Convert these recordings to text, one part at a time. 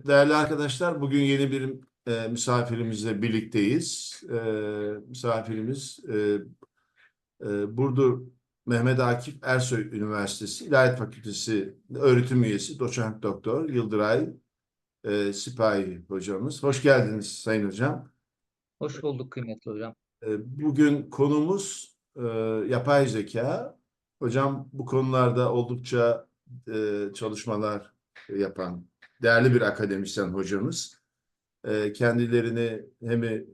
Evet değerli arkadaşlar bugün yeni bir e, misafirimizle birlikteyiz. E, misafirimiz e, e, Burdur Mehmet Akif Ersoy Üniversitesi İlahiyat Fakültesi öğretim üyesi doçent doktor Yıldıray e, Sipahi hocamız. Hoş geldiniz Sayın Hocam. Hoş bulduk kıymetli hocam. E, Bugün konumuz e, yapay zeka. Hocam bu konularda oldukça e, çalışmalar yapan değerli bir akademisyen hocamız. E, kendilerini hem e,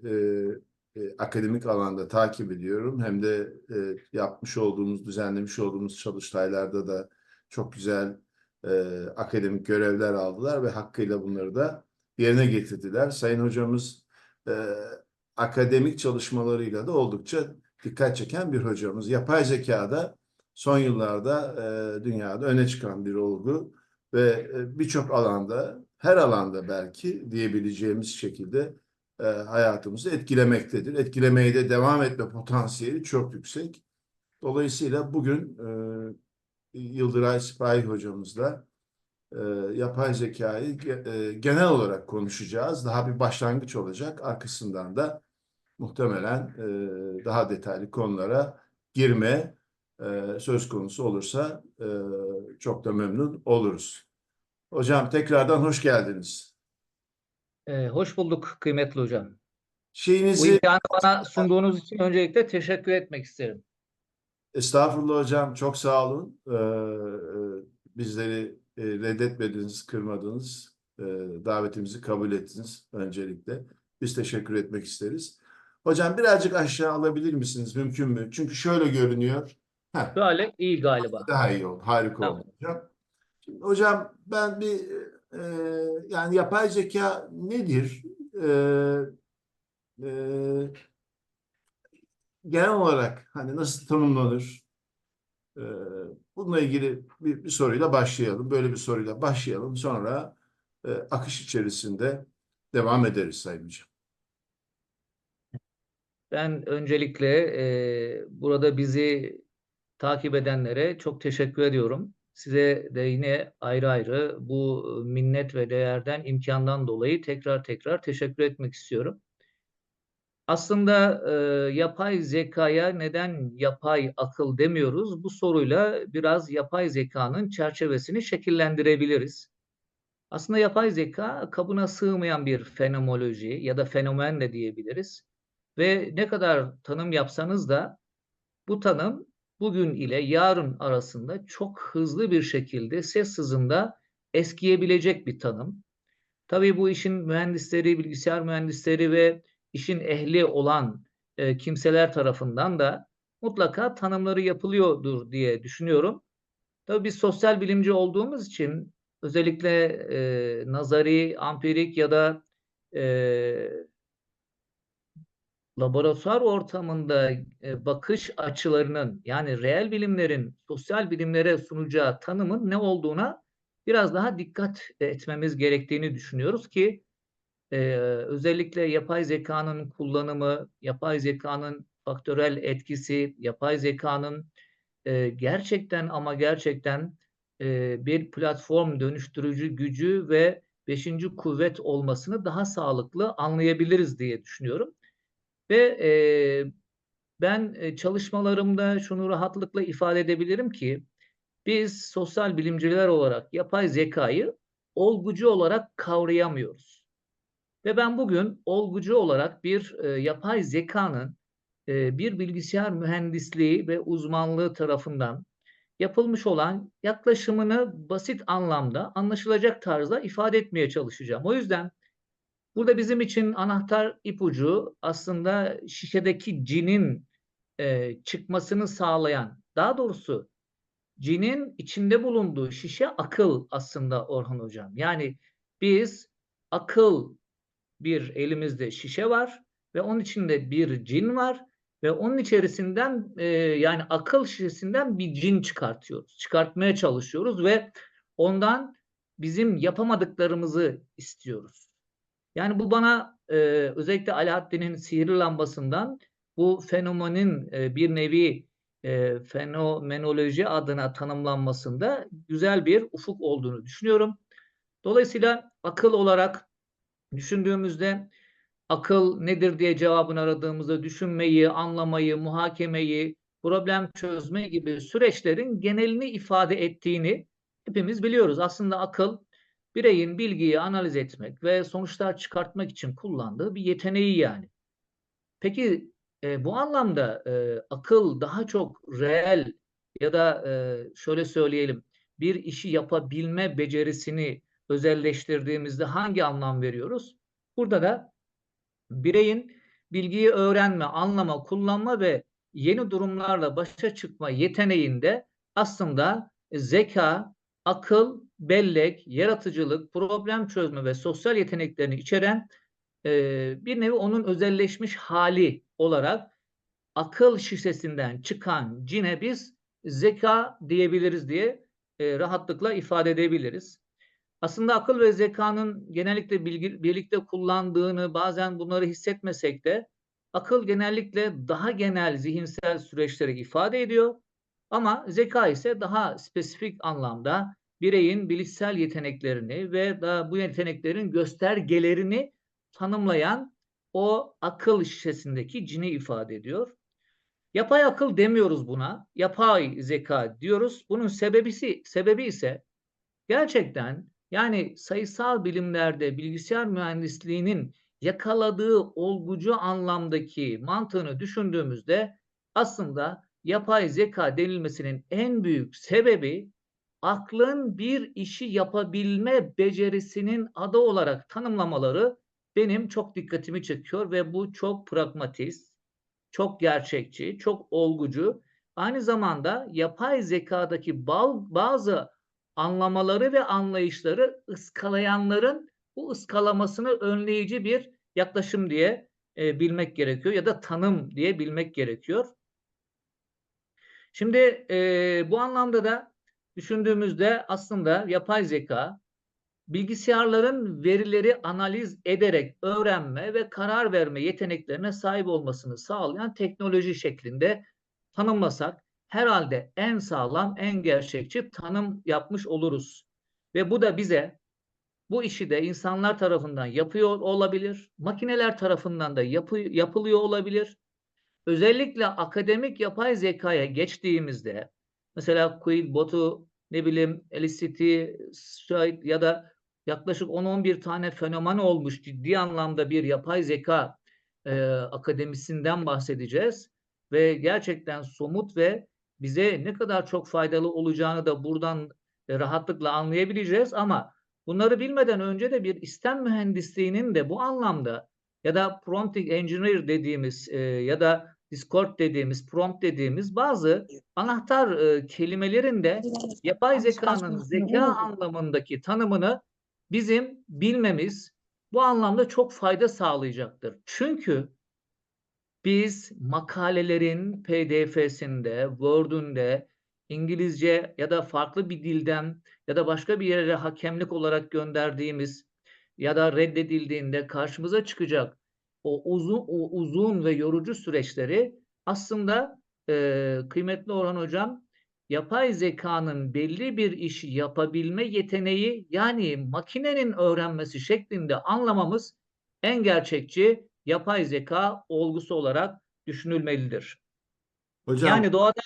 e, akademik alanda takip ediyorum hem de e, yapmış olduğumuz, düzenlemiş olduğumuz çalıştaylarda da çok güzel e, akademik görevler aldılar ve hakkıyla bunları da yerine getirdiler. Sayın hocamız e, akademik çalışmalarıyla da oldukça dikkat çeken bir hocamız. Yapay zekada son yıllarda e, dünyada öne çıkan bir olgu ve e, birçok alanda, her alanda belki diyebileceğimiz şekilde e, hayatımızı etkilemektedir. Etkilemeye de devam etme potansiyeli çok yüksek. Dolayısıyla bugün e, Yıldıray Sipahi hocamızla e, yapay zekayı ge- genel olarak konuşacağız. Daha bir başlangıç olacak. Arkasından da muhtemelen daha detaylı konulara girme e, söz konusu olursa e, çok da memnun oluruz. Hocam tekrardan hoş geldiniz. Ee, hoş bulduk kıymetli hocam. Bu Şeyinizi imkanı bana sunduğunuz için öncelikle teşekkür etmek isterim. estağfurullah hocam çok sağ olun. E, e, bizleri e, reddetmediniz, kırmadınız. E, davetimizi kabul ettiniz öncelikle. Biz teşekkür etmek isteriz. Hocam birazcık aşağı alabilir misiniz? Mümkün mü? Çünkü şöyle görünüyor. Heh. Böyle iyi galiba. Daha iyi oldu. Harika Tamam. oldu hocam. Şimdi hocam ben bir e, yani yapay zeka nedir? E, e, genel olarak hani nasıl tanımlanır? E, bununla ilgili bir, bir soruyla başlayalım. Böyle bir soruyla başlayalım. Sonra e, akış içerisinde devam ederiz Sayın Hocam. Ben öncelikle e, burada bizi takip edenlere çok teşekkür ediyorum. Size de yine ayrı ayrı bu minnet ve değerden, imkandan dolayı tekrar tekrar teşekkür etmek istiyorum. Aslında e, yapay zekaya neden yapay akıl demiyoruz? Bu soruyla biraz yapay zekanın çerçevesini şekillendirebiliriz. Aslında yapay zeka kabına sığmayan bir fenomenoloji ya da fenomen de diyebiliriz. Ve ne kadar tanım yapsanız da bu tanım bugün ile yarın arasında çok hızlı bir şekilde ses hızında eskiyebilecek bir tanım. Tabii bu işin mühendisleri, bilgisayar mühendisleri ve işin ehli olan e, kimseler tarafından da mutlaka tanımları yapılıyordur diye düşünüyorum. Tabii biz sosyal bilimci olduğumuz için özellikle e, nazari, ampirik ya da e, laboratuvar ortamında e, bakış açılarının yani reel bilimlerin sosyal bilimlere sunacağı tanımın ne olduğuna biraz daha dikkat etmemiz gerektiğini düşünüyoruz ki e, özellikle yapay zekanın kullanımı, yapay zekanın faktörel etkisi, yapay zekanın e, gerçekten ama gerçekten e, bir platform dönüştürücü gücü ve beşinci kuvvet olmasını daha sağlıklı anlayabiliriz diye düşünüyorum. Ve e, ben çalışmalarımda şunu rahatlıkla ifade edebilirim ki biz sosyal bilimciler olarak yapay zekayı olgucu olarak kavrayamıyoruz. Ve ben bugün olgucu olarak bir e, yapay zekanın e, bir bilgisayar mühendisliği ve uzmanlığı tarafından yapılmış olan yaklaşımını basit anlamda anlaşılacak tarzda ifade etmeye çalışacağım. O yüzden burada bizim için anahtar ipucu aslında şişedeki cinin e, çıkmasını sağlayan, daha doğrusu cinin içinde bulunduğu şişe akıl aslında Orhan Hocam. Yani biz akıl bir elimizde şişe var ve onun içinde bir cin var ve onun içerisinden e, yani akıl şişesinden bir cin çıkartıyoruz. Çıkartmaya çalışıyoruz ve ondan bizim yapamadıklarımızı istiyoruz. Yani bu bana e, özellikle Alaaddin'in sihirli lambasından bu fenomenin e, bir nevi e, fenomenoloji adına tanımlanmasında güzel bir ufuk olduğunu düşünüyorum. Dolayısıyla akıl olarak düşündüğümüzde akıl nedir diye cevabını aradığımızda düşünmeyi, anlamayı, muhakemeyi, problem çözme gibi süreçlerin genelini ifade ettiğini hepimiz biliyoruz. Aslında akıl bireyin bilgiyi analiz etmek ve sonuçlar çıkartmak için kullandığı bir yeteneği yani. Peki e, bu anlamda e, akıl daha çok reel ya da e, şöyle söyleyelim bir işi yapabilme becerisini özelleştirdiğimizde hangi anlam veriyoruz? Burada da bireyin bilgiyi öğrenme, anlama, kullanma ve yeni durumlarla başa çıkma yeteneğinde aslında zeka, akıl, bellek, yaratıcılık, problem çözme ve sosyal yeteneklerini içeren e, bir nevi onun özelleşmiş hali olarak akıl şişesinden çıkan cine biz zeka diyebiliriz diye e, rahatlıkla ifade edebiliriz. Aslında akıl ve zekanın genellikle bilgi, birlikte kullandığını bazen bunları hissetmesek de akıl genellikle daha genel zihinsel süreçleri ifade ediyor. Ama zeka ise daha spesifik anlamda bireyin bilişsel yeteneklerini ve da bu yeteneklerin göstergelerini tanımlayan o akıl şişesindeki cini ifade ediyor. Yapay akıl demiyoruz buna. Yapay zeka diyoruz. Bunun sebebisi sebebi ise gerçekten yani sayısal bilimlerde bilgisayar mühendisliğinin yakaladığı olgucu anlamdaki mantığını düşündüğümüzde aslında yapay zeka denilmesinin en büyük sebebi aklın bir işi yapabilme becerisinin adı olarak tanımlamaları benim çok dikkatimi çekiyor ve bu çok pragmatist, çok gerçekçi, çok olgucu. Aynı zamanda yapay zekadaki bazı anlamaları ve anlayışları ıskalayanların bu ıskalamasını önleyici bir yaklaşım diye e, bilmek gerekiyor ya da tanım diye bilmek gerekiyor. Şimdi e, bu anlamda da düşündüğümüzde aslında yapay zeka bilgisayarların verileri analiz ederek öğrenme ve karar verme yeteneklerine sahip olmasını sağlayan teknoloji şeklinde tanımlasak herhalde en sağlam, en gerçekçi tanım yapmış oluruz. Ve bu da bize bu işi de insanlar tarafından yapıyor olabilir, makineler tarafından da yapı, yapılıyor olabilir. Özellikle akademik yapay zekaya geçtiğimizde mesela Quid botu ne bileyim Elicity Stride ya da yaklaşık 10-11 tane fenomen olmuş ciddi anlamda bir yapay zeka e, akademisinden bahsedeceğiz. Ve gerçekten somut ve bize ne kadar çok faydalı olacağını da buradan e, rahatlıkla anlayabileceğiz. Ama bunları bilmeden önce de bir istem mühendisliğinin de bu anlamda ya da prompting engineer dediğimiz e, ya da Discord dediğimiz, prompt dediğimiz bazı anahtar e, kelimelerin de yapay zekanın zeka anlamındaki tanımını bizim bilmemiz bu anlamda çok fayda sağlayacaktır. Çünkü biz makalelerin PDF'sinde, Word'ünde, İngilizce ya da farklı bir dilden ya da başka bir yere hakemlik olarak gönderdiğimiz ya da reddedildiğinde karşımıza çıkacak o uzun o uzun ve yorucu süreçleri aslında e, kıymetli Orhan Hocam yapay zekanın belli bir işi yapabilme yeteneği yani makinenin öğrenmesi şeklinde anlamamız en gerçekçi yapay zeka olgusu olarak düşünülmelidir. Hocam Yani doğada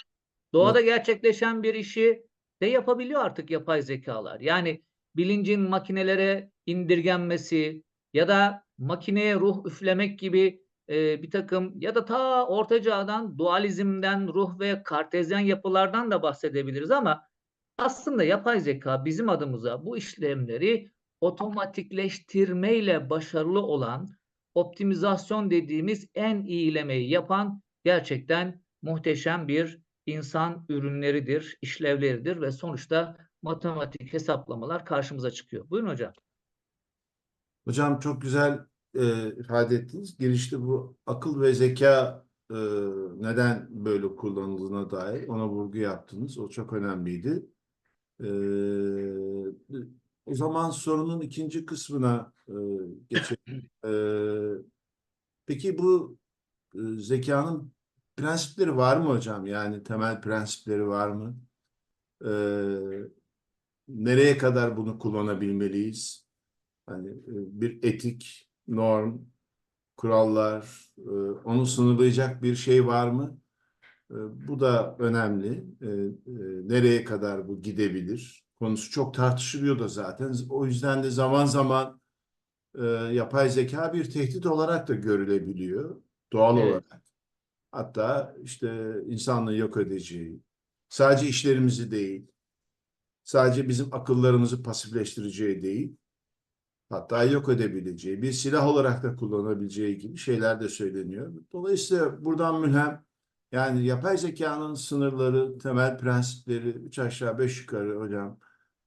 doğada gerçekleşen bir işi de yapabiliyor artık yapay zekalar. Yani bilincin makinelere indirgenmesi ya da makineye ruh üflemek gibi e, bir takım ya da ta orta çağdan dualizmden, ruh ve kartezyen yapılardan da bahsedebiliriz ama aslında yapay zeka bizim adımıza bu işlemleri otomatikleştirmeyle başarılı olan optimizasyon dediğimiz en iyilemeyi yapan gerçekten muhteşem bir insan ürünleridir, işlevleridir ve sonuçta matematik hesaplamalar karşımıza çıkıyor. Buyurun hocam. Hocam çok güzel e, ifade ettiniz. Girişte bu akıl ve zeka e, neden böyle kullanıldığına dair ona vurgu yaptınız. O çok önemliydi. E, o zaman sorunun ikinci kısmına e, geçelim. E, peki bu e, zekanın prensipleri var mı hocam? Yani temel prensipleri var mı? E, nereye kadar bunu kullanabilmeliyiz? Hani e, bir etik, norm, kurallar, e, onu sınırlayacak bir şey var mı? E, Bu da önemli. E, e, Nereye kadar bu gidebilir? Konusu çok tartışılıyor da zaten. O yüzden de zaman zaman e, yapay zeka bir tehdit olarak da görülebiliyor. Doğal Evet. olarak. Hatta işte insanlığı yok edeceği, sadece işlerimizi değil, sadece bizim akıllarımızı pasifleştireceği değil, hatta yok edebileceği, bir silah olarak da kullanabileceği gibi şeyler de söyleniyor. Dolayısıyla buradan mülhem yani yapay zekanın sınırları, temel prensipleri üç aşağı beş yukarı hocam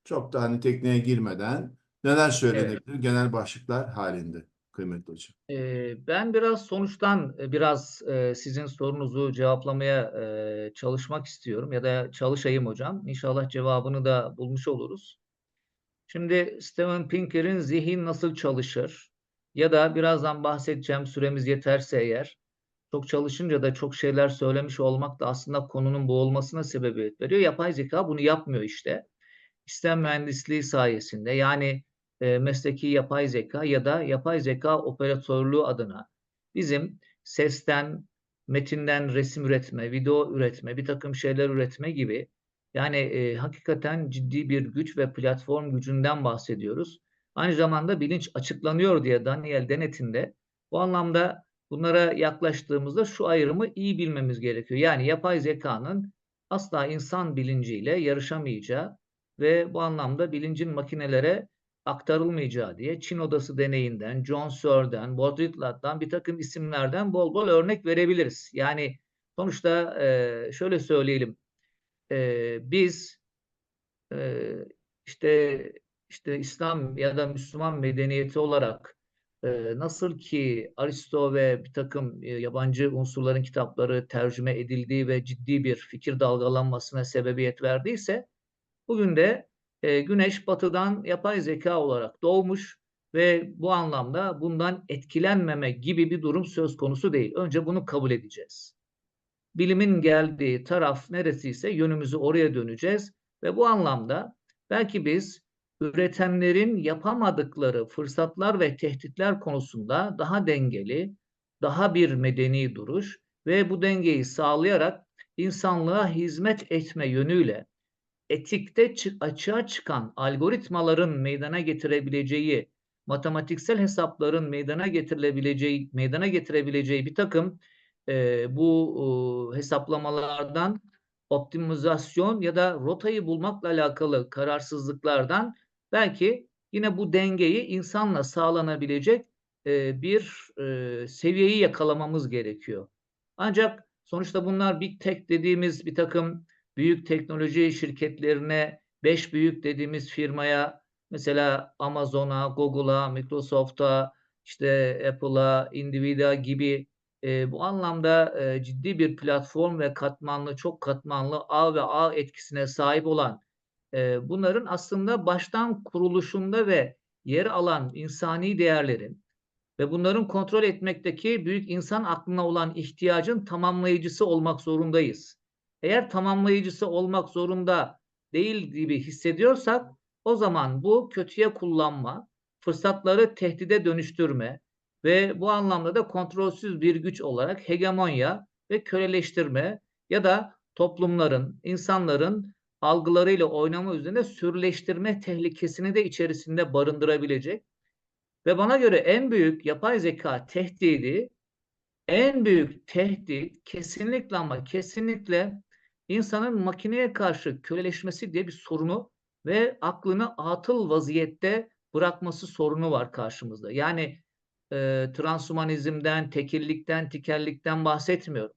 çok da hani tekniğe girmeden neler söylenebilir genel başlıklar halinde kıymetli hocam. Ee, Ben biraz sonuçtan e, biraz e, sizin sorunuzu cevaplamaya e, çalışmak istiyorum ya da çalışayım hocam. İnşallah cevabını da bulmuş oluruz. Şimdi Steven Pinker'in zihin nasıl çalışır ya da birazdan bahsedeceğim süremiz yeterse eğer çok çalışınca da çok şeyler söylemiş olmak da aslında konunun bu olmasına sebebiyet veriyor. Yapay zeka bunu yapmıyor işte. Sistem mühendisliği sayesinde yani e, mesleki yapay zeka ya da yapay zeka operatörlüğü adına bizim sesten, metinden resim üretme, video üretme, bir takım şeyler üretme gibi yani e, hakikaten ciddi bir güç ve platform gücünden bahsediyoruz. Aynı zamanda bilinç açıklanıyor diye Daniel Dennett'in de bu anlamda bunlara yaklaştığımızda şu ayrımı iyi bilmemiz gerekiyor. Yani yapay zekanın asla insan bilinciyle yarışamayacağı ve bu anlamda bilincin makinelere aktarılmayacağı diye Çin Odası deneyinden, John Searle'den, Baudrillard'dan bir takım isimlerden bol bol örnek verebiliriz. Yani sonuçta şöyle söyleyelim, e, biz e, işte işte İslam ya da Müslüman medeniyeti olarak e, nasıl ki Aristo ve bir takım e, yabancı unsurların kitapları tercüme edildiği ve ciddi bir fikir dalgalanmasına sebebiyet verdiyse Bugün de e, güneş batıdan yapay zeka olarak doğmuş ve bu anlamda bundan etkilenmeme gibi bir durum söz konusu değil. Önce bunu kabul edeceğiz. Bilimin geldiği taraf neresiyse yönümüzü oraya döneceğiz ve bu anlamda belki biz üretenlerin yapamadıkları fırsatlar ve tehditler konusunda daha dengeli, daha bir medeni duruş ve bu dengeyi sağlayarak insanlığa hizmet etme yönüyle etikte çı- açığa çıkan algoritmaların meydana getirebileceği, matematiksel hesapların meydana getirilebileceği, meydana getirebileceği bir takım e, bu e, hesaplamalardan optimizasyon ya da rotayı bulmakla alakalı kararsızlıklardan belki yine bu dengeyi insanla sağlanabilecek e, bir e, seviyeyi yakalamamız gerekiyor. Ancak sonuçta bunlar Big Tech dediğimiz bir takım büyük teknoloji şirketlerine, beş büyük dediğimiz firmaya, mesela Amazon'a, Google'a, Microsoft'a, işte Apple'a, Nvidia gibi e, bu anlamda e, ciddi bir platform ve katmanlı, çok katmanlı ağ ve ağ etkisine sahip olan e, bunların aslında baştan kuruluşunda ve yer alan insani değerlerin ve bunların kontrol etmekteki büyük insan aklına olan ihtiyacın tamamlayıcısı olmak zorundayız. Eğer tamamlayıcısı olmak zorunda değil gibi hissediyorsak o zaman bu kötüye kullanma, fırsatları tehdide dönüştürme ve bu anlamda da kontrolsüz bir güç olarak hegemonya ve köleleştirme ya da toplumların, insanların algılarıyla oynama üzerine sürleştirme tehlikesini de içerisinde barındırabilecek. Ve bana göre en büyük yapay zeka tehdidi, en büyük tehdit kesinlikle ama kesinlikle insanın makineye karşı köleleşmesi diye bir sorunu ve aklını atıl vaziyette bırakması sorunu var karşımızda. Yani e, transhumanizmden, tekillikten, tikellikten bahsetmiyorum.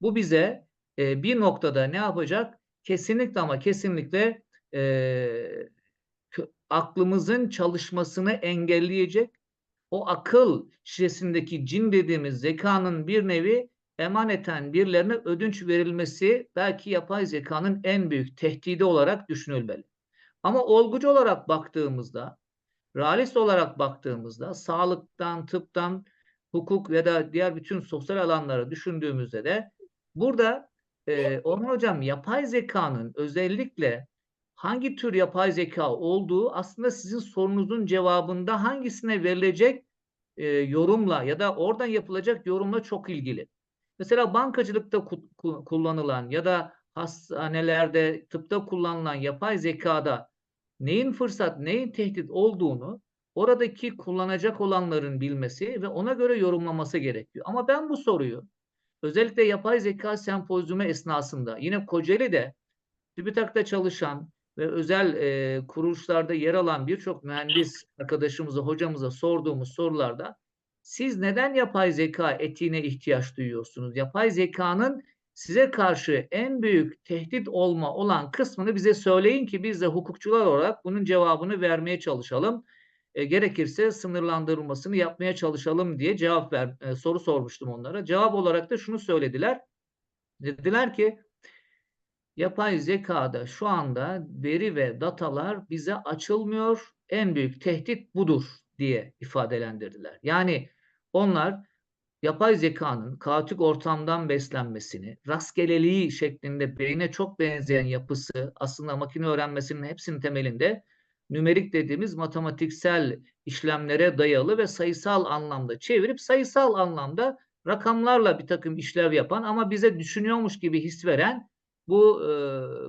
Bu bize e, bir noktada ne yapacak? Kesinlikle ama kesinlikle e, aklımızın çalışmasını engelleyecek. O akıl şişesindeki cin dediğimiz zekanın bir nevi emaneten birilerine ödünç verilmesi belki yapay zekanın en büyük tehdidi olarak düşünülmeli. Ama olgucu olarak baktığımızda, realist olarak baktığımızda, sağlıktan, tıptan, hukuk ya da diğer bütün sosyal alanları düşündüğümüzde de burada e, Orhan Hocam yapay zekanın özellikle hangi tür yapay zeka olduğu aslında sizin sorunuzun cevabında hangisine verilecek e, yorumla ya da oradan yapılacak yorumla çok ilgili. Mesela bankacılıkta ku- ku- kullanılan ya da hastanelerde, tıpta kullanılan yapay zekada neyin fırsat, neyin tehdit olduğunu oradaki kullanacak olanların bilmesi ve ona göre yorumlaması gerekiyor. Ama ben bu soruyu özellikle yapay zeka sempozyumu esnasında yine Kocaeli'de TÜBİTAK'ta çalışan ve özel e, kuruluşlarda yer alan birçok mühendis arkadaşımıza, hocamıza sorduğumuz sorularda siz neden yapay zeka etiğine ihtiyaç duyuyorsunuz? Yapay zekanın size karşı en büyük tehdit olma olan kısmını bize söyleyin ki biz de hukukçular olarak bunun cevabını vermeye çalışalım. E, gerekirse sınırlandırılmasını yapmaya çalışalım diye cevap ver, e, soru sormuştum onlara. Cevap olarak da şunu söylediler. Dediler ki yapay zekada şu anda veri ve datalar bize açılmıyor. En büyük tehdit budur diye ifadelendirdiler. Yani onlar yapay zekanın kaotik ortamdan beslenmesini, rastgeleliği şeklinde beyne çok benzeyen yapısı aslında makine öğrenmesinin hepsinin temelinde nümerik dediğimiz matematiksel işlemlere dayalı ve sayısal anlamda çevirip sayısal anlamda rakamlarla bir takım işlev yapan ama bize düşünüyormuş gibi his veren bu e,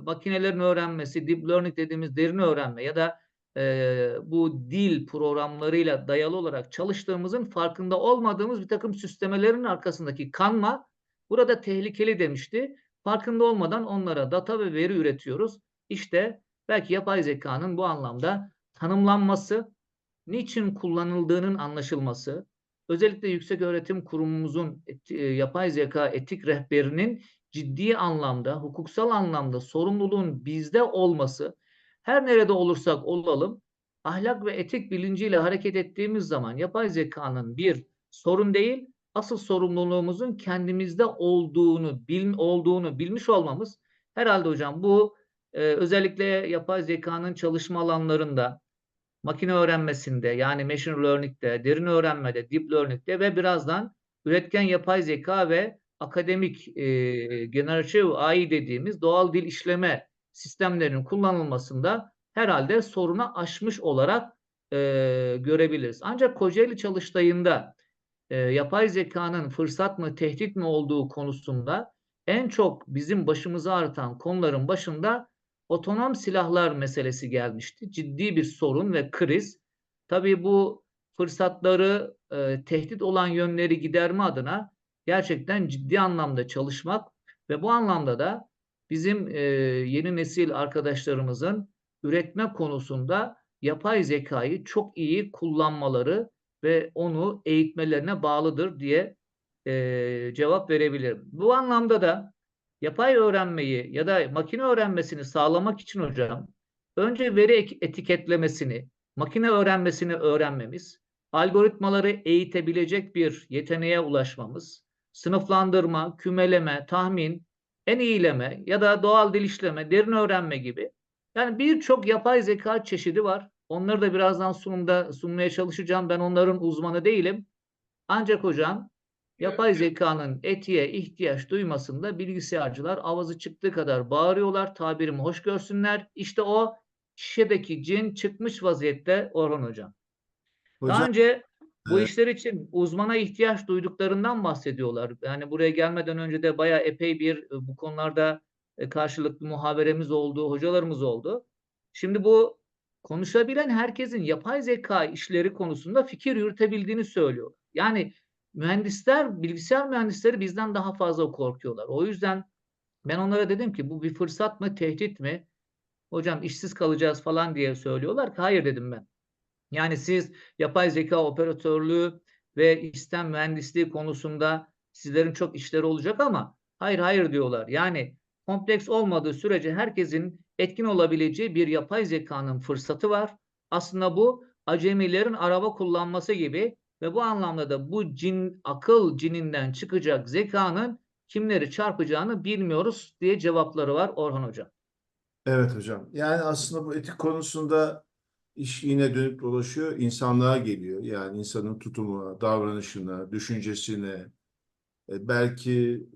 makinelerin öğrenmesi, deep learning dediğimiz derin öğrenme ya da e, bu dil programlarıyla dayalı olarak çalıştığımızın farkında olmadığımız bir takım süslemelerin arkasındaki kanma burada tehlikeli demişti. Farkında olmadan onlara data ve veri üretiyoruz. İşte belki yapay zekanın bu anlamda tanımlanması, niçin kullanıldığının anlaşılması, özellikle yüksek öğretim kurumumuzun et- e, yapay zeka etik rehberinin ciddi anlamda, hukuksal anlamda sorumluluğun bizde olması, her nerede olursak olalım, ahlak ve etik bilinciyle hareket ettiğimiz zaman yapay zekanın bir sorun değil, asıl sorumluluğumuzun kendimizde olduğunu, bil, olduğunu bilmiş olmamız. Herhalde hocam bu e, özellikle yapay zekanın çalışma alanlarında, makine öğrenmesinde yani machine learning'de, derin öğrenmede, deep learning'de ve birazdan üretken yapay zeka ve akademik e, generative AI dediğimiz doğal dil işleme sistemlerinin kullanılmasında herhalde sorunu aşmış olarak e, görebiliriz. Ancak Kocaeli çalıştayında e, yapay zekanın fırsat mı tehdit mi olduğu konusunda en çok bizim başımızı ağrıtan konuların başında otonom silahlar meselesi gelmişti. Ciddi bir sorun ve kriz. Tabii bu fırsatları e, tehdit olan yönleri giderme adına gerçekten ciddi anlamda çalışmak ve bu anlamda da bizim e, yeni nesil arkadaşlarımızın üretme konusunda yapay zekayı çok iyi kullanmaları ve onu eğitmelerine bağlıdır diye e, cevap verebilirim. Bu anlamda da yapay öğrenmeyi ya da makine öğrenmesini sağlamak için hocam önce veri etiketlemesini, makine öğrenmesini öğrenmemiz, algoritmaları eğitebilecek bir yeteneğe ulaşmamız, sınıflandırma, kümeleme, tahmin, en iyileme ya da doğal dil işleme, derin öğrenme gibi yani birçok yapay zeka çeşidi var. Onları da birazdan sunumda sunmaya çalışacağım. Ben onların uzmanı değilim. Ancak hocam yapay zekanın etiğe ihtiyaç duymasında bilgisayarcılar avazı çıktığı kadar bağırıyorlar. Tabirimi hoş görsünler. İşte o şişedeki cin çıkmış vaziyette Orhan hocam. Daha Hocam önce bu Evet. işler için uzmana ihtiyaç duyduklarından bahsediyorlar. Yani buraya gelmeden önce de bayağı epey bir e, bu konularda e, karşılıklı muhaberemiz oldu, hocalarımız oldu. Şimdi bu konuşabilen herkesin yapay zeka işleri konusunda fikir yürütebildiğini söylüyor. Yani mühendisler, bilgisayar mühendisleri bizden daha fazla korkuyorlar. O yüzden ben onlara dedim ki bu bir fırsat mı, tehdit mi? Hocam işsiz kalacağız falan diye söylüyorlar hayır dedim ben. Yani siz yapay zeka operatörlüğü ve istem mühendisliği konusunda sizlerin çok işleri olacak ama hayır hayır diyorlar. Yani kompleks olmadığı sürece herkesin etkin olabileceği bir yapay zekanın fırsatı var. Aslında bu acemilerin araba kullanması gibi ve bu anlamda da bu cin akıl cininden çıkacak zekanın kimleri çarpacağını bilmiyoruz diye cevapları var Orhan Hocam. Evet hocam. Yani aslında bu etik konusunda iş yine dönüp dolaşıyor. insanlığa geliyor. Yani insanın tutumuna, davranışına, düşüncesine, e, belki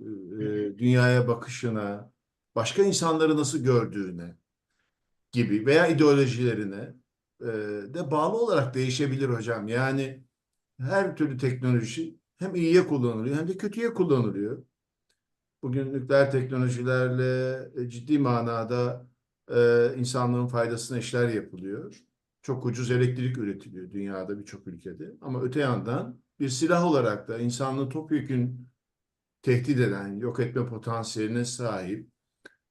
e, dünyaya bakışına, başka insanları nasıl gördüğüne. gibi veya ideolojilerine e, de bağlı olarak değişebilir hocam. Yani her türlü teknoloji hem iyiye kullanılıyor hem de kötüye kullanılıyor. Bugün nükleer teknolojilerle ciddi manada e, insanlığın faydasına işler yapılıyor. Çok ucuz elektrik üretiliyor dünyada birçok ülkede. Ama öte yandan bir silah olarak da insanlığı topyekün tehdit eden, yok etme potansiyeline sahip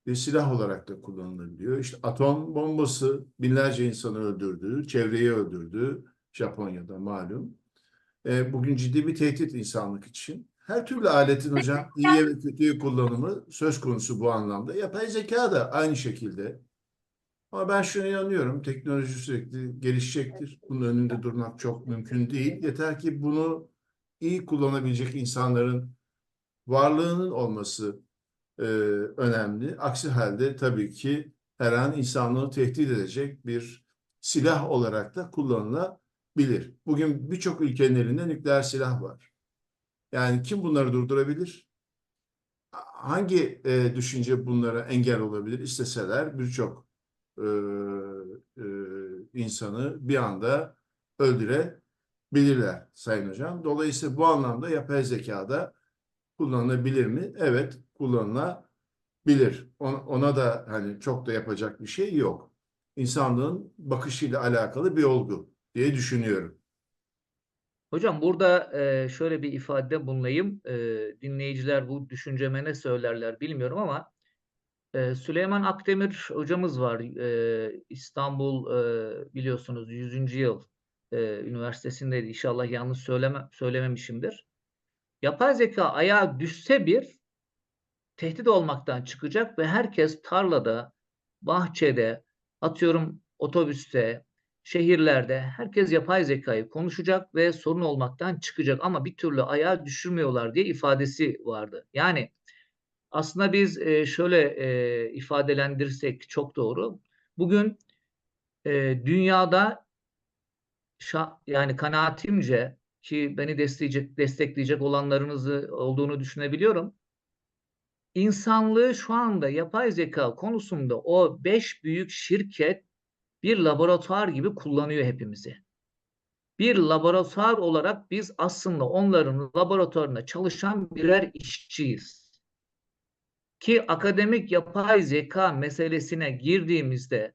bir silah olarak da kullanılabiliyor. İşte atom bombası binlerce insanı öldürdü, çevreyi öldürdü Japonya'da malum. E, bugün ciddi bir tehdit insanlık için. Her türlü aletin hocam iyiye ve kötüye kullanımı söz konusu bu anlamda. Yapay zeka da aynı şekilde. Ama ben şuna inanıyorum. Teknoloji sürekli gelişecektir. Bunun önünde durmak çok mümkün değil. Yeter ki bunu iyi kullanabilecek insanların varlığının olması e, önemli. Aksi halde tabii ki her an insanlığı tehdit edecek bir silah olarak da kullanılabilir. Bugün birçok ülkenin elinde nükleer silah var. Yani kim bunları durdurabilir? Hangi e, düşünce bunlara engel olabilir? İsteseler birçok e, e, insanı bir anda öldürebilirler Sayın Hocam. Dolayısıyla bu anlamda yapay zekada kullanılabilir mi? Evet, kullanılabilir. Ona, da hani çok da yapacak bir şey yok. İnsanlığın bakışıyla alakalı bir olgu diye düşünüyorum. Hocam burada e, şöyle bir ifade bulunayım. E, dinleyiciler bu düşünceme ne söylerler bilmiyorum ama Süleyman Akdemir hocamız var. E, İstanbul e, biliyorsunuz 100. yıl e, üniversitesindeydi. İnşallah yanlış söyleme, söylememişimdir. Yapay zeka ayağa düşse bir tehdit olmaktan çıkacak ve herkes tarlada, bahçede, atıyorum otobüste, şehirlerde herkes yapay zekayı konuşacak ve sorun olmaktan çıkacak ama bir türlü ayağa düşürmüyorlar diye ifadesi vardı. Yani aslında biz e, şöyle e, çok doğru. Bugün e, dünyada yani kanaatimce ki beni destekleyecek, destekleyecek olanlarınızı olduğunu düşünebiliyorum. İnsanlığı şu anda yapay zeka konusunda o beş büyük şirket bir laboratuvar gibi kullanıyor hepimizi. Bir laboratuvar olarak biz aslında onların laboratuvarında çalışan birer işçiyiz. Ki akademik yapay zeka meselesine girdiğimizde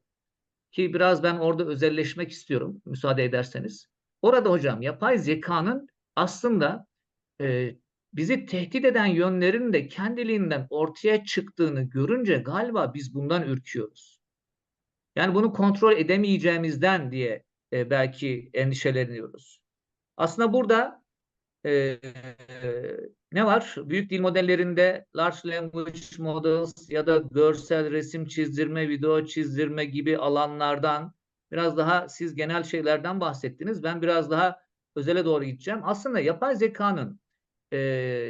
ki biraz ben orada özelleşmek istiyorum müsaade ederseniz. Orada hocam yapay zekanın aslında e, bizi tehdit eden yönlerin de kendiliğinden ortaya çıktığını görünce galiba biz bundan ürküyoruz. Yani bunu kontrol edemeyeceğimizden diye e, belki endişeleniyoruz. Aslında burada e, ne var? Büyük dil modellerinde large language models ya da görsel resim çizdirme, video çizdirme gibi alanlardan biraz daha siz genel şeylerden bahsettiniz. Ben biraz daha özele doğru gideceğim. Aslında yapay zekanın e,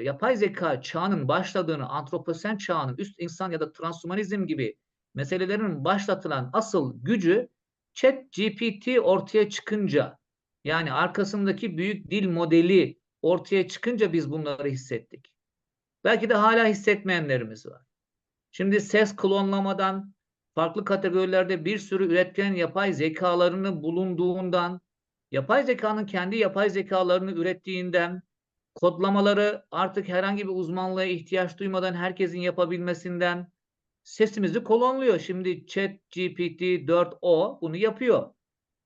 yapay zeka çağının başladığını, antroposen çağının, üst insan ya da transhumanizm gibi meselelerin başlatılan asıl gücü Chat GPT ortaya çıkınca yani arkasındaki büyük dil modeli ortaya çıkınca biz bunları hissettik. Belki de hala hissetmeyenlerimiz var. Şimdi ses klonlamadan farklı kategorilerde bir sürü üretken yapay zekalarını bulunduğundan, yapay zekanın kendi yapay zekalarını ürettiğinden, kodlamaları artık herhangi bir uzmanlığa ihtiyaç duymadan herkesin yapabilmesinden, sesimizi klonluyor. Şimdi Chat GPT 4o bunu yapıyor.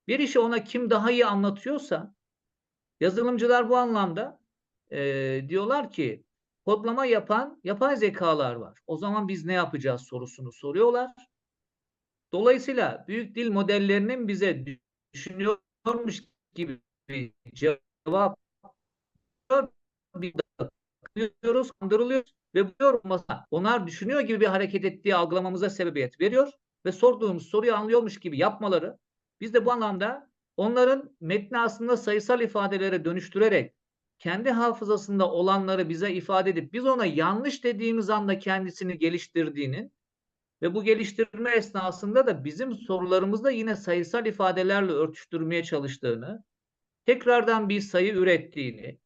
Bir işi ona kim daha iyi anlatıyorsa yazılımcılar bu anlamda e, diyorlar ki kodlama yapan yapay zekalar var. O zaman biz ne yapacağız sorusunu soruyorlar. Dolayısıyla büyük dil modellerinin bize düşünüyormuş gibi cevap bir kandırıyoruz, kandırılıyoruz ve bu yorumlasa onlar düşünüyor gibi bir hareket ettiği algılamamıza sebebiyet veriyor ve sorduğumuz soruyu anlıyormuş gibi yapmaları biz de bu anlamda onların metni aslında sayısal ifadelere dönüştürerek kendi hafızasında olanları bize ifade edip biz ona yanlış dediğimiz anda kendisini geliştirdiğinin ve bu geliştirme esnasında da bizim sorularımızda yine sayısal ifadelerle örtüştürmeye çalıştığını, tekrardan bir sayı ürettiğini,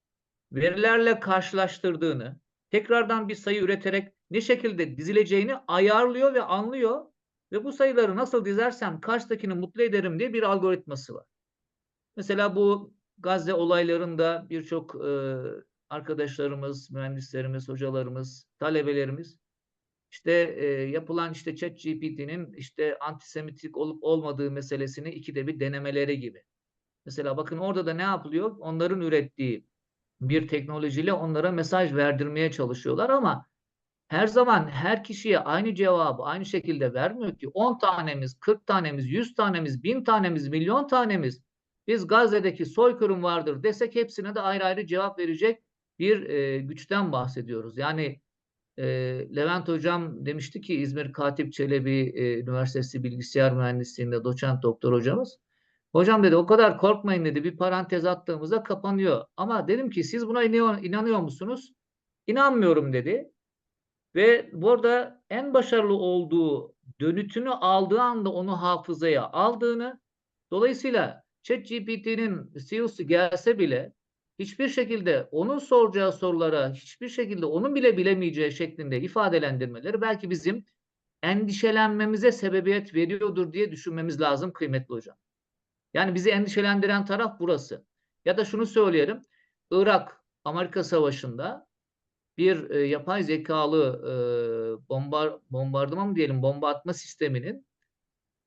verilerle karşılaştırdığını, tekrardan bir sayı üreterek ne şekilde dizileceğini ayarlıyor ve anlıyor Ve bu sayıları nasıl dizersem karşıdakini mutlu ederim diye bir algoritması var. Mesela bu Gazze olaylarında birçok e, arkadaşlarımız, mühendislerimiz, hocalarımız, talebelerimiz işte e, yapılan işte ChatGPT'nin işte antisemitik olup olmadığı meselesini ikide bir denemeleri gibi. Mesela bakın orada da ne yapılıyor? Onların ürettiği bir teknolojiyle onlara mesaj verdirmeye çalışıyorlar ama her zaman her kişiye aynı cevabı aynı şekilde vermiyor ki 10 tanemiz, 40 tanemiz, 100 tanemiz, 1000 tanemiz, milyon tanemiz biz Gazze'deki soykırım vardır desek hepsine de ayrı ayrı cevap verecek bir e, güçten bahsediyoruz. Yani e, Levent Hocam demişti ki İzmir Katip Çelebi e, Üniversitesi Bilgisayar Mühendisliğinde doçent doktor hocamız. Hocam dedi o kadar korkmayın dedi bir parantez attığımızda kapanıyor. Ama dedim ki siz buna inanıyor, inanıyor musunuz? İnanmıyorum dedi. Ve burada en başarılı olduğu dönütünü aldığı anda onu hafızaya aldığını dolayısıyla ChatGPT'nin CEO'su gelse bile hiçbir şekilde onun soracağı sorulara hiçbir şekilde onun bile bilemeyeceği şeklinde ifadelendirmeleri belki bizim endişelenmemize sebebiyet veriyordur diye düşünmemiz lazım kıymetli hocam. Yani bizi endişelendiren taraf burası. Ya da şunu söyleyelim. Irak Amerika Savaşı'nda bir e, yapay zekalı e, bomba bombardıman mı diyelim bomba atma sisteminin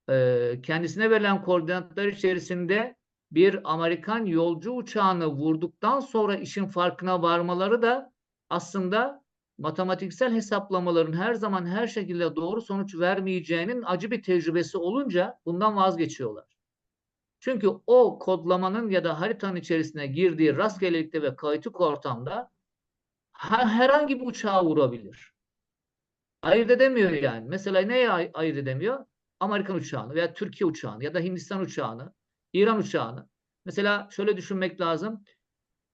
e, kendisine verilen koordinatlar içerisinde bir Amerikan yolcu uçağını vurduktan sonra işin farkına varmaları da aslında matematiksel hesaplamaların her zaman her şekilde doğru sonuç vermeyeceğinin acı bir tecrübesi olunca bundan vazgeçiyorlar. Çünkü o kodlamanın ya da haritanın içerisine girdiği rastgelelikte ve kaotik ortamda her- herhangi bir uçağı vurabilir. Ayırt edemiyor yani. Mesela neye ay- ayırt edemiyor? Amerikan uçağını veya Türkiye uçağını ya da Hindistan uçağını, İran uçağını. Mesela şöyle düşünmek lazım.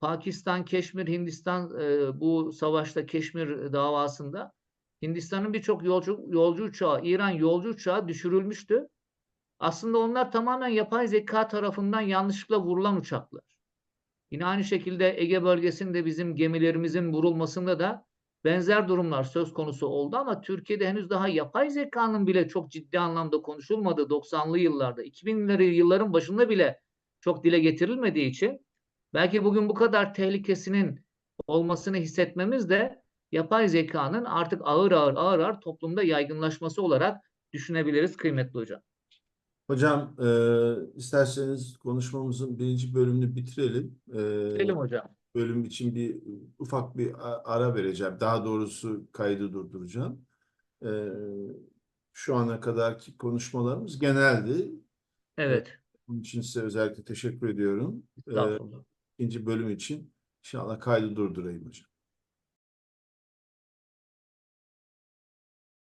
Pakistan, Keşmir, Hindistan e, bu savaşta Keşmir davasında Hindistan'ın birçok yolcu yolcu uçağı, İran yolcu uçağı düşürülmüştü. Aslında onlar tamamen yapay zeka tarafından yanlışlıkla vurulan uçaklar. Yine aynı şekilde Ege bölgesinde bizim gemilerimizin vurulmasında da benzer durumlar söz konusu oldu ama Türkiye'de henüz daha yapay zekanın bile çok ciddi anlamda konuşulmadığı 90'lı yıllarda, 2000'leri yılların başında bile çok dile getirilmediği için belki bugün bu kadar tehlikesinin olmasını hissetmemiz de yapay zekanın artık ağır ağır ağır ağır toplumda yaygınlaşması olarak düşünebiliriz kıymetli hocam. Hocam e, isterseniz konuşmamızın birinci bölümünü bitirelim. E, Selim hocam. Bölüm için bir ufak bir ara vereceğim. Daha doğrusu kaydı durduracağım. E, şu ana kadarki konuşmalarımız geneldi. Evet. Bunun için size özellikle teşekkür ediyorum. E, Estağfurullah. ikinci bölüm için inşallah kaydı durdurayım hocam.